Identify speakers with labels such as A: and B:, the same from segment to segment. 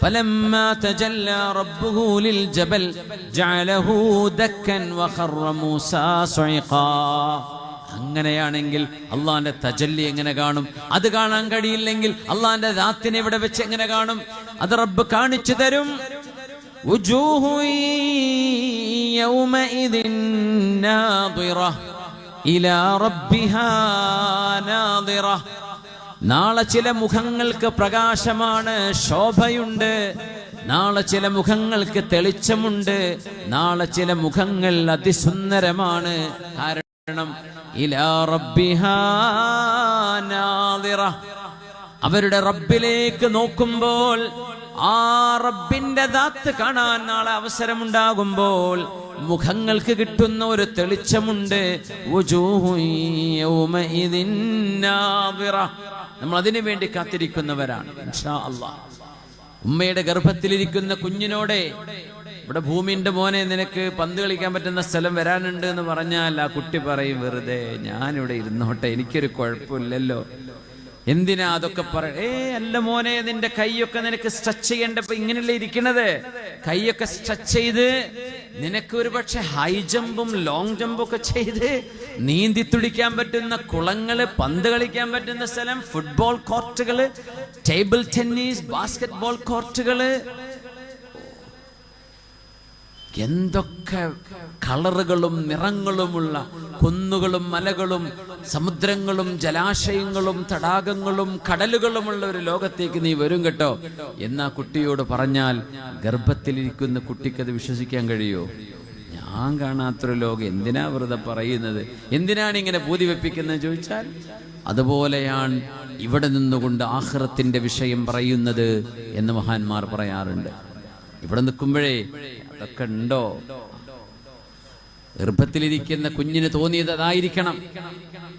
A: فلما تجلى ربه للجبل جعله دكا وخر موسى صعقا അങ്ങനെയാണെങ്കിൽ അള്ളാന്റെ തജല്ലി എങ്ങനെ കാണും അത് കാണാൻ കഴിയില്ലെങ്കിൽ അള്ളാന്റെ ദാത്തിനെ ഇവിടെ വെച്ച് എങ്ങനെ കാണും അത് റബ്ബ് കാണിച്ചു തരും وجوه يومئذ ناظرة إلى ربها ناظرة നാളെ ചില മുഖങ്ങൾക്ക് പ്രകാശമാണ് ശോഭയുണ്ട്. നാളെ ചില മുഖങ്ങൾക്ക് തെളിച്ചമുണ്ട്. നാളെ ചില മുഖങ്ങൾ അതിസുന്ദരമാണ്. കാരണം അവരുടെ റബ്ബിലേക്ക് നോക്കുമ്പോൾ ആ റബ്ബിന്റെ ദാത്ത് കാണാൻ നാളെ അവസരമുണ്ടാകുമ്പോൾ മുഖങ്ങൾക്ക് കിട്ടുന്ന ഒരു തെളിച്ചമുണ്ട്. നമ്മൾ അതിനു വേണ്ടി കാത്തിരിക്കുന്നവരാണ്. ഉമ്മയുടെ ഗർഭത്തിലിരിക്കുന്ന കുഞ്ഞിനോടെ ഇവിടെ ഭൂമിന്റെ മോനെ നിനക്ക് പന്ത് കളിക്കാൻ പറ്റുന്ന സ്ഥലം വരാനുണ്ട് എന്ന് പറഞ്ഞാൽ ആ കുട്ടി പറയും വെറുതെ ഞാനിവിടെ ഇരുന്നോട്ടെ എനിക്കൊരു കുഴപ്പമില്ലല്ലോ. എന്തിനാ അതൊക്കെ പറ ഏ അല്ല മോനെ നിന്റെ കൈയൊക്കെ നിനക്ക് സ്ട്രെച്ച് ചെയ്യേണ്ടപ്പോ ഇങ്ങനെയല്ലേ ഇരിക്കണത്? കൈയൊക്കെ സ്ട്രെച്ച് ചെയ്ത് നിനക്ക് ഒരു പക്ഷെ ഹൈ ജമ്പും ലോങ് ജമ്പും ഒക്കെ ചെയ്ത് നീന്തി തുടിക്കാൻ പറ്റുന്ന കുളങ്ങൾ പന്ത് കളിക്കാൻ പറ്റുന്ന സ്ഥലം ഫുട്ബോൾ കോർട്ടുകൾ ടേബിൾ ടെന്നീസ് ബാസ്കറ്റ് ബോൾ കോർട്ടുകൾ എന്തൊക്കെ കളറുകളും നിറങ്ങളുമുള്ള കുന്നുകളും മലകളും സമുദ്രങ്ങളും ജലാശയങ്ങളും തടാകങ്ങളും കടലുകളുമുള്ള ഒരു ലോകത്തേക്ക് നീ വരും കേട്ടോ. എന്നാ കുട്ടിയോട് പറഞ്ഞാൽ ഗർഭത്തിലിരിക്കുന്ന കുട്ടിക്കത് വിശ്വസിക്കാൻ കഴിയോ? ഞാൻ കാണാത്തൊരു ലോകം. എന്തിനാ വെറുതെ പറയുന്നത്? എന്തിനാണ് ഇങ്ങനെ പൂതി വെപ്പിക്കുന്നത് ചോദിച്ചാൽ അതുപോലെയാണ് ഇവിടെ നിന്നുകൊണ്ട് ആഹ്റത്തിന്റെ വിഷയം പറയുന്നത് എന്ന് മഹാന്മാർ പറയാറുണ്ട്. ഇവിടെ നിൽക്കുമ്പോഴേ അതൊക്കെ ഉണ്ടോ? ഗർഭത്തിലിരിക്കുന്ന കുഞ്ഞിന് തോന്നിയത് അതായിരിക്കണം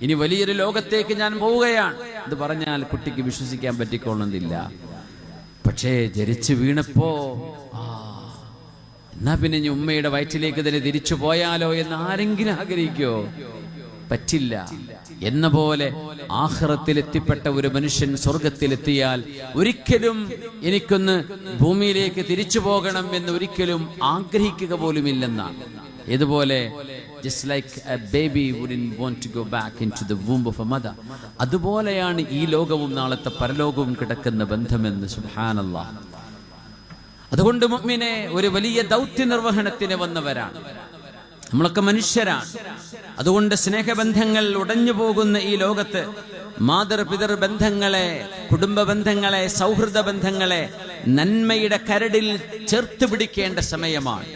A: ഇനി വലിയൊരു ലോകത്തേക്ക് ഞാൻ പോവുകയാണ്. ഇത് പറഞ്ഞാൽ കുട്ടിക്ക് വിശ്വസിക്കാൻ പറ്റിക്കൊള്ളുന്നില്ല. പക്ഷേ ജനിച്ചു വീണപ്പോ ആ എന്നാ പിന്നെ ഇനി ഉമ്മയുടെ വയറ്റിലേക്ക് തന്നെ തിരിച്ചു പോയാലോ എന്ന് ആരെങ്കിലും ആഗ്രഹിക്കോ? പറ്റില്ല. എന്ന പോലെ ആഹ്റത്തിൽ എത്തിപ്പെട്ട ഒരു മനുഷ്യൻ സ്വർഗത്തിലെത്തിയാൽ ഒരിക്കലും എനിക്കൊന്ന് ഭൂമിയിലേക്ക് തിരിച്ചു പോകണം എന്ന് ഒരിക്കലും ആഗ്രഹിക്കുക പോലുമില്ലെന്നാണ്. ഇതുപോലെ just like a baby wouldn't want to go back into the womb of a mother അതുപോലെയാണ് ഈ ലോകവും നാളത്തെ പരലോകവും കിടക്കുന്ന ബന്ധമെന്ന് സുബ്ഹാനല്ലാഹ്. അതുകൊണ്ട് മുഅ്മിനെ ഒരു വലിയ ദൗത്യ നിർവഹണത്തിന് വന്നവരാണ്. നമ്മളൊക്കെ മനുഷ്യരാണ്. അതുകൊണ്ട് സ്നേഹബന്ധങ്ങൾ ഉടഞ്ഞു പോകുന്ന ഈ ലോകത്ത് മാതൃപിതൃ ബന്ധങ്ങളെ കുടുംബ ബന്ധങ്ങളെ സൗഹൃദ ബന്ധങ്ങളെ നന്മയുടെ കരടിൽ ചേർത്ത് പിടിക്കേണ്ട സമയമാണ്.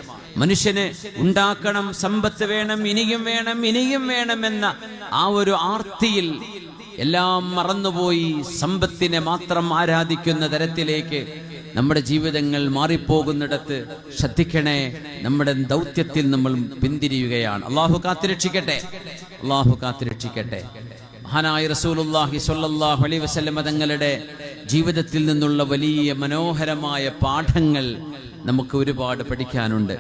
A: മനുഷ്യന് ഉണ്ടാക്കണം സമ്പത്ത് വേണം ഇനിയും വേണം ഇനിയും വേണമെന്ന ആ ഒരു ആർത്തിയിൽ എല്ലാം മറന്നുപോയി സമ്പത്തിനെ മാത്രം ആരാധിക്കുന്ന തരത്തിലേക്ക് നമ്മുടെ ജീവിതങ്ങൾ മാറിപ്പോകുന്നിടത്ത് ശ്രദ്ധിക്കണേ. നമ്മുടെ ദൗത്യത്തിൽ നമ്മൾ പിന്തിരിയുകയാണ്. അള്ളാഹു കാത്തിരക്ഷിക്കട്ടെ. അള്ളാഹു കാത്തിരക്ഷിക്കട്ടെ. മഹാനായ റസൂലുല്ലാഹി സ്വല്ലല്ലാഹു അലൈഹി വസല്ലമ തങ്ങളുടെ ജീവിതത്തിൽ നിന്നുള്ള വലിയ മനോഹരമായ പാഠങ്ങൾ നമുക്ക് ഒരുപാട് പഠിക്കാനുണ്ട്.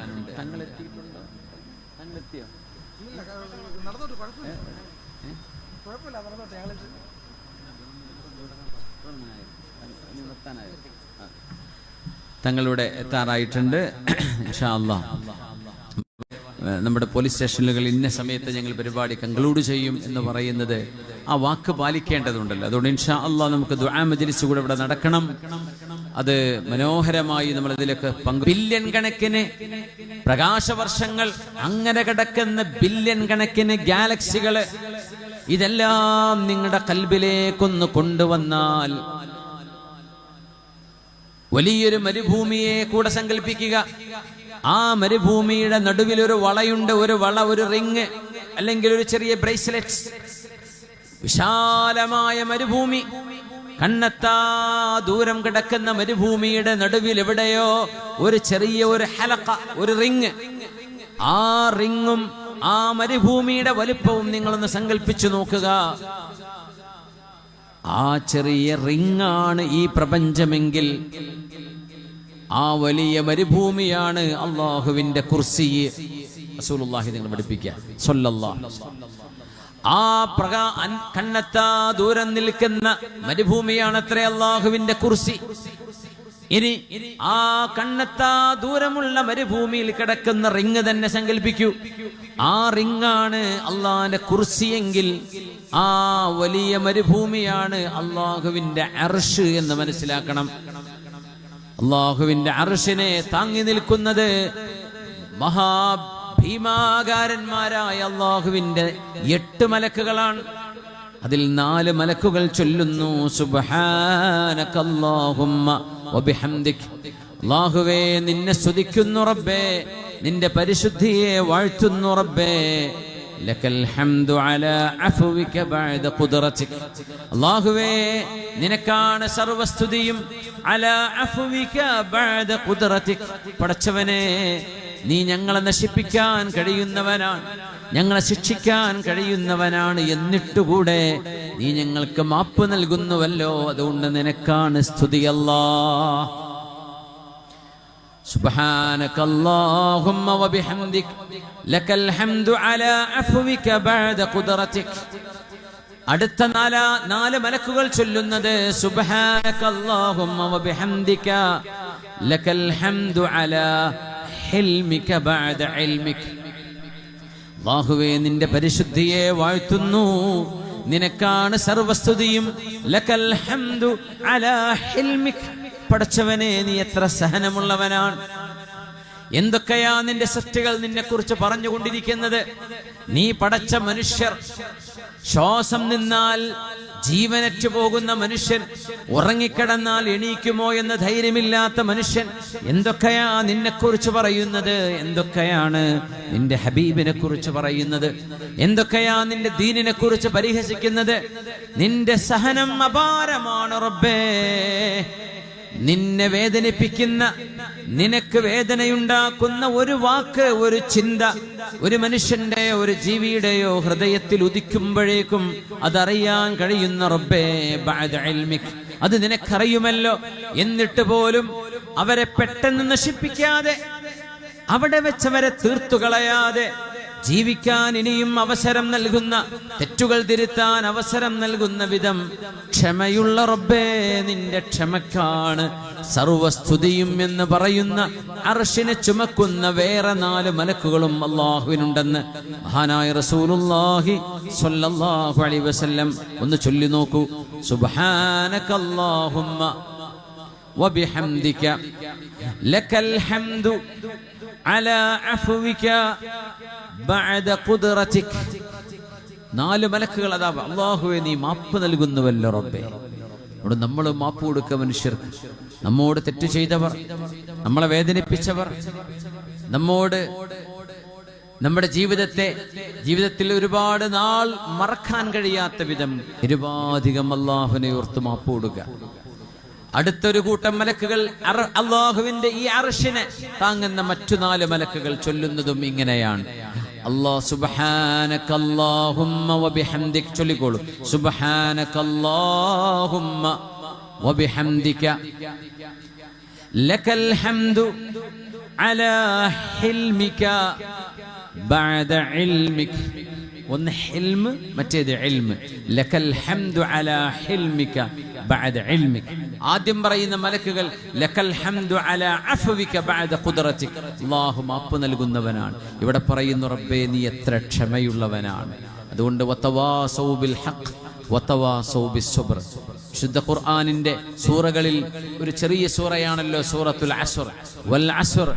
A: തങ്ങളുടെ എത്താറായിട്ടുണ്ട്. ഇൻഷാ അല്ലാഹ്. നമ്മുടെ പോലീസ് സ്റ്റേഷനുകൾ ഇന്ന സമയത്ത് ഞങ്ങൾ പരിപാടി കൺക്ലൂഡ് ചെയ്യും എന്ന് പറയുന്നത് ആ വാക്ക് പാലിക്കേണ്ടതുണ്ടല്ലോ. അതുകൊണ്ട് ഇൻഷാ അള്ളാഹ് നമുക്ക് ദുആ മജ്ലിസ് കൂടെ ഇവിടെ നടക്കണം. അത് മനോഹരമായി നമ്മൾ ഇതിലൊക്കെ പങ്ക് ബില്യൺ കണക്കിന് പ്രകാശവർഷങ്ങൾ അങ്ങനെ കിടക്കുന്ന ബില്യൺ കണക്കിന് ഗാലക്സികൾ ഇതെല്ലാം നിങ്ങളുടെ കൽബിലേക്കൊന്ന് കൊണ്ടുവന്നാൽ വലിയൊരു മരുഭൂമിയെ കൂടെ സങ്കല്പിക്കുക ആ മരുഭൂമിയുടെ നടുവിൽ ഒരു വളയുണ്ട് ഒരു വള ഒരു റിങ് അല്ലെങ്കിൽ ഒരു ചെറിയ ബ്രേസ്ലെറ്റ്. വിശാലമായ മരുഭൂമി. കണ്ണത്താ ദൂരം കിടക്കുന്ന മരുഭൂമിയുടെ നടുവിൽ എവിടെയോ ഒരു ചെറിയ ഒരു ഹലക്ക ഒരു റിങ്. ആ റിങ്ങും ആ മരുഭൂമിയുടെ വലിപ്പവും നിങ്ങളൊന്ന് സങ്കല്പിച്ചു നോക്കുക. ആ ചെറിയ റിങ്ങാണ് ഈ പ്രപഞ്ചമെങ്കിൽ ആ വലിയ മരുഭൂമിയാണ് അള്ളാഹുവിന്റെ കുർസി. റസൂലുള്ളാഹി നിങ്ങൾ പഠിപ്പിക്കുക. സ്വല്ലല്ലാഹു. ആ പ്രകാ കണ്ണെത്താ ദൂരം നിൽക്കുന്ന മരുഭൂമിയാണ് അത്ര അള്ളാഹുവിന്റെ കുർസി. ഇനി ആ കണ്ണെത്താ ദൂരമുള്ള മരുഭൂമിയിൽ കിടക്കുന്ന റിങ് തന്നെ സങ്കല്പിക്കൂ ആ റിങ്ങാണ് അള്ളാന്റെ കുർസിയെങ്കിൽ ആ വലിയ മരുഭൂമിയാണ് അള്ളാഹുവിന്റെ അർഷ് എന്ന് മനസ്സിലാക്കണം. അള്ളാഹുവിന്റെ അർഷിനെ താങ്ങി നിൽക്കുന്നത് മഹാഭീമാകാരന്മാരായ അള്ളാഹുവിന്റെ എട്ട് മലക്കുകളാണ്. അതിൽ നാല് മലക്കുകൾ ചൊല്ലുന്നു അള്ളാഹുവേ നിന്നെ സ്തുതിക്കുന്നു റബ്ബേ. നിന്റെ പരിശുദ്ധിയെ വാഴ്ത്തുന്നു റബ്ബേ. ലക്കൽ ഹംദു അലാ ബഅദ ഖുദ്റതിക് അല്ലാഹുവേ നിനക്കാണ് സർവസ്തുതിയും പടച്ചവനെ നീ ഞങ്ങളെ നശിപ്പിക്കാൻ കഴിയുന്നവനാണ്. ഞങ്ങളെ ശിക്ഷിക്കാൻ കഴിയുന്നവനാണ് എന്നിട്ടുകൂടെ നീ ഞങ്ങൾക്ക് മാപ്പ് നൽകുന്നുവല്ലോ. അതുകൊണ്ട് നിനക്കാണ് സ്തുതി അല്ലാ سبحانك اللهم وبحمدك لك الحمد على عفوك بعد قدرتك അടുത്ത നാല നാല് മലക്കുകൾ ചൊല്ലുന്നത് സുബ്ഹാനക അല്ലാഹുമ്മ വബിഹംദിക ലക്കൽ ഹംദു അലാ ഹിൽമിക ബഅദ ഇൽമിക അല്ലാഹുവേ നിന്റെ പരിശുദ്ധിയെ വാഴ്ത്തുന്നു നിനക്കാണ് സർവസ്തുതിയും ലക്കൽ ഹംദു അലാ ഹിൽമിക് പടച്ചവനെ നീ എത്ര സഹനമുള്ളവനാണ്? എന്തൊക്കെയാ നിന്റെ സൃഷ്ടികൾ നിന്നെ കുറിച്ച് പറഞ്ഞുകൊണ്ടിരിക്കുന്നത്? നീ പടച്ച മനുഷ്യർ ശ്വാസം നിന്നാൽ ജീവനറ്റു പോകുന്ന മനുഷ്യൻ ഉറങ്ങിക്കിടന്നാൽ എണീക്കുമോ എന്ന് ധൈര്യമില്ലാത്ത മനുഷ്യൻ എന്തൊക്കെയാ നിന്നെക്കുറിച്ച് പറയുന്നത്? എന്തൊക്കെയാണ് നിന്റെ ഹബീബിനെ കുറിച്ച് പറയുന്നത്? എന്തൊക്കെയാ നിന്റെ ദീനിനെ കുറിച്ച് പരിഹസിക്കുന്നത്? നിന്റെ സഹനം അപാരമാണ് റബ്ബേ. നിന്നെ വേദനിപ്പിക്കുന്ന നിനക്ക് വേദനയുണ്ടാക്കുന്ന ഒരു വാക്ക് ഒരു ചിന്ത ഒരു മനുഷ്യന്റെ ഒരു ജീവിയുടെയോ ഹൃദയത്തിൽ ഉദിക്കുമ്പോഴേക്കും അതറിയാൻ കഴിയുന്ന റബ്ബേ അത് നിനക്കറിയുമല്ലോ. എന്നിട്ട് പോലും അവരെ പെട്ടെന്ന് നശിപ്പിക്കാതെ അവിടെ വെച്ചവരെ തീർത്തു കളയാതെ ജീവിക്കാൻ ഇനിയും അവസരം നൽകുന്ന തെറ്റുകൾ തിരുത്താൻ അവസരം നൽകുന്ന വിധം ക്ഷമയുള്ള റബ്ബേ നിന്റെ ക്ഷമക്കാണ്. സർവസ്തുതിയും എന്ന് പറയുന്ന അർഷിനെ ചുമക്കുന്ന വേറെ നാല് മലക്കുകളും അള്ളാഹുവിനുണ്ടെന്ന് മഹാനായ റസൂലുല്ലാഹി സ്വല്ലല്ലാഹു അലൈഹി വസല്ലം ഒന്ന് ചൊല്ലി നോക്കൂ. സുബ്ഹാനകല്ലാഹുമ്മ വബിഹംദിക ലക്കൽ ഹംദു അല അഫുവിക ബഅദ ഖുദ്റതിക്. നാല് മലക്കുകൾ അതാ അള്ളാഹുവെ നീ മാപ്പ് നൽകുന്നുവല്ലോ റബ്ബേ. അവിടെ നമ്മൾ മാപ്പ് കൊടുക്കുക മനുഷ്യർക്ക് നമ്മോട് തെറ്റ് ചെയ്തവർ നമ്മളെ വേദനിപ്പിച്ചവർ നമ്മോട് നമ്മുടെ ജീവിതത്തെ ജീവിതത്തിൽ ഒരുപാട് നാൾ മറക്കാൻ കഴിയാത്ത വിധം ഒരുപാധികം അള്ളാഹുവിനെ ഓർത്ത് മാപ്പ് കൊടുക്കുക. അടുത്തൊരു കൂട്ടം മലക്കുകൾ അള്ളാഹുവിന്റെ ഈ അർഷിനെ താങ്ങുന്ന മറ്റു നാല് മലക്കുകൾ ചൊല്ലുന്നതും ഇങ്ങനെയാണ്. അള്ളാഹ് സുബ്ഹാനക അല്ലാഹുമ്മ വബിഹംദിക് ചൊല്ലിക്കോളൂ. സുബ്ഹാനക അല്ലാഹുമ്മ വബിഹംദിക ലക്കൽ ഹംദു അലാ ഹിൽമിക ബഅദ ഇൽമിക. ഒന്ന് ഹിൽമ് മറ്റേത് ഇൽമ്. ലക്കൽ ഹംദു അലാ ഹിൽമിക ബഅദ ഇൽമിക. ആദ്യം പറയുന്ന മലക്കുകൾ ലക്കൽ ഹംദു ബഅദ അല്ലാഹു മാപ്പ് നൽകുന്നവനാണ്. ഇവിടെ പറയുന്നു റബ്ബേ നീ എത്ര ക്ഷമയുള്ളവനാണ്. അതുകൊണ്ട് ഹഖ് ശുദ്ധ ഖുർആാനിന്റെ സൂറകളിൽ ഒരു ചെറിയ സൂറയാണല്ലോ സൂറത്തുൽ അസുർ വൽ അസുർ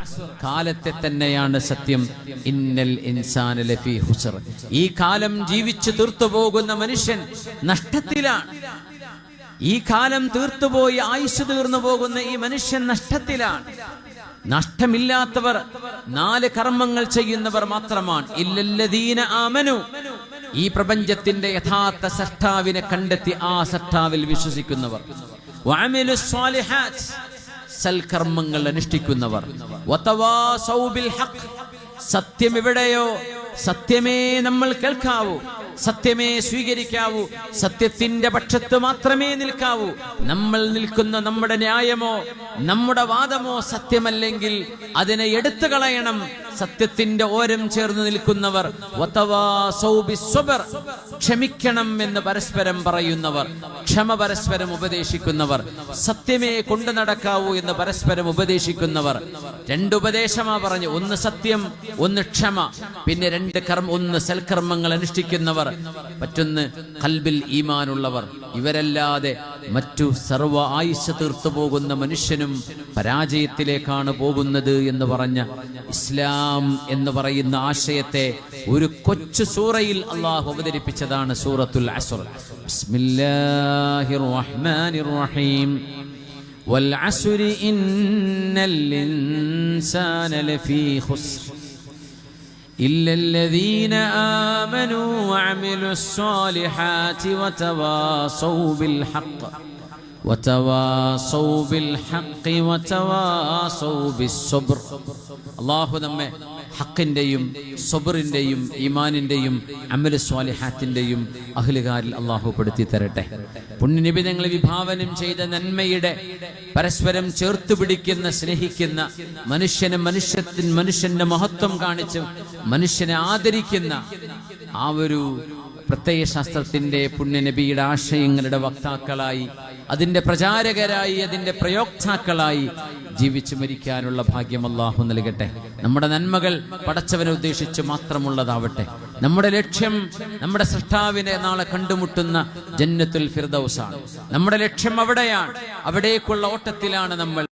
A: കാലത്തെ തന്നെയാണ് സത്യം. ഇന്നൽ ഇൻസാന ലഫി ഹുസർ. ഈ കാലം ജീവിച്ചു തീർത്തു പോകുന്ന മനുഷ്യൻ നഷ്ടത്തിലാണ്. ഈ കാലം തീർത്തുപോയി ആയുസ് തീർന്നു പോകുന്ന ഈ മനുഷ്യൻ നഷ്ടത്തിലാണ്. നഷ്ടമില്ലാത്തവർ നാല് കർമ്മങ്ങൾ ചെയ്യുന്നവർ മാത്രമാണ്. ഇല്ലല്ലദീന ആമനു. ഈ പ്രപഞ്ചത്തിന്റെ യഥാർത്ഥ സഷ്ടാവിനെ കണ്ടെത്തി ആ സഷ്ടാവിൽ വിശ്വസിക്കുന്നവർ. സൽക്കർമ്മങ്ങൾ അനുഷ്ഠിക്കുന്നവർ. സത്യം എവിടെയോ സത്യമേ നമ്മൾ കേൾക്കാവൂ. സത്യമേ സ്വീകരിക്കാവൂ. സത്യത്തിന്റെ പക്ഷത്ത് മാത്രമേ നിൽക്കാവൂ. നമ്മൾ നിൽക്കുന്ന നമ്മുടെ ന്യായമോ നമ്മുടെ വാദമോ സത്യമല്ലെങ്കിൽ അതിനെ എടുത്തു കളയണം സത്യത്തിന്റെ ഓരം ചേർന്ന് നിൽക്കുന്നവർ. ക്ഷമിക്കണം എന്ന് പരസ്പരം പറയുന്നവർ ക്ഷമ പരസ്പരം ഉപദേശിക്കുന്നവർ സത്യമേ കൊണ്ടു നടക്കാവൂ എന്ന് പരസ്പരം ഉപദേശിക്കുന്നവർ. രണ്ടുപദേശമാ പറഞ്ഞു ഒന്ന് സത്യം ഒന്ന് ക്ഷമ. പിന്നെ രണ്ട് കർമ്മ ഒന്ന് സൽക്കർമ്മങ്ങൾ അനുഷ്ഠിക്കുന്നവർ. മറ്റൊന്ന് കൽബിൽ ഈമാനുള്ളവർ. ഇവരല്ലാതെ മറ്റു സർവ ആയുസ് തീർത്തു പോകുന്ന മനുഷ്യനും പരാജയത്തിലേക്കാണ് പോകുന്നത് എന്ന് പറഞ്ഞ ഇസ്ലാം എന്ന് പറയുന്ന ആശയത്തെ ഒരു കൊച്ചു സൂറയിൽ അള്ളാഹു അവതരിപ്പിച്ചതാണ് സൂറത്തുൽ അസുർ ബിസ്മില്ലാഹിർ റഹ്മാനിർ റഹീം والعسر إن الإنسان لفي خسر إلا الذين آمنوا وعملوا الصالحات وتواصوا بالحق. അള്ളാഹു നമ്മെ ഹക്കിന്റെയും സബറിന്റെയും ഈമാനിന്റെയും അമല സ്വാലിഹാത്തിന്റെയും അഹ്ലുകാരിൽ അള്ളാഹു പെടുത്തി തരട്ടെ. പുണ്യനിബി ഞങ്ങളെ വിഭാവനം ചെയ്ത നന്മയുടെ പരസ്പരം ചേർത്ത് പിടിക്കുന്ന സ്നേഹിക്കുന്ന മനുഷ്യനെ മനുഷ്യത്തിൻ മനുഷ്യന്റെ മഹത്വം കാണിച്ച് മനുഷ്യനെ ആദരിക്കുന്ന ആ ഒരു പ്രത്യയ ശാസ്ത്രത്തിന്റെ പുണ്യനബിയുടെ ആശയങ്ങളുടെ വക്താക്കളായി അതിന്റെ പ്രചാരകരായി അതിന്റെ പ്രയോക്താക്കളായി ജീവിച്ചു മരിക്കാനുള്ള ഭാഗ്യം അള്ളാഹു നൽകട്ടെ. നമ്മുടെ നന്മകൾ പടച്ചവനെ ഉദ്ദേശിച്ച് മാത്രമുള്ളതാവട്ടെ. നമ്മുടെ ലക്ഷ്യം നമ്മുടെ സൃഷ്ടാവിനെ നാളെ കണ്ടുമുട്ടുന്ന ജന്നത്തുൽ ഫിർദൗസാണ്. നമ്മുടെ ലക്ഷ്യം അവിടെയാണ്. അവിടേക്കുള്ള ഓട്ടത്തിലാണ് നമ്മൾ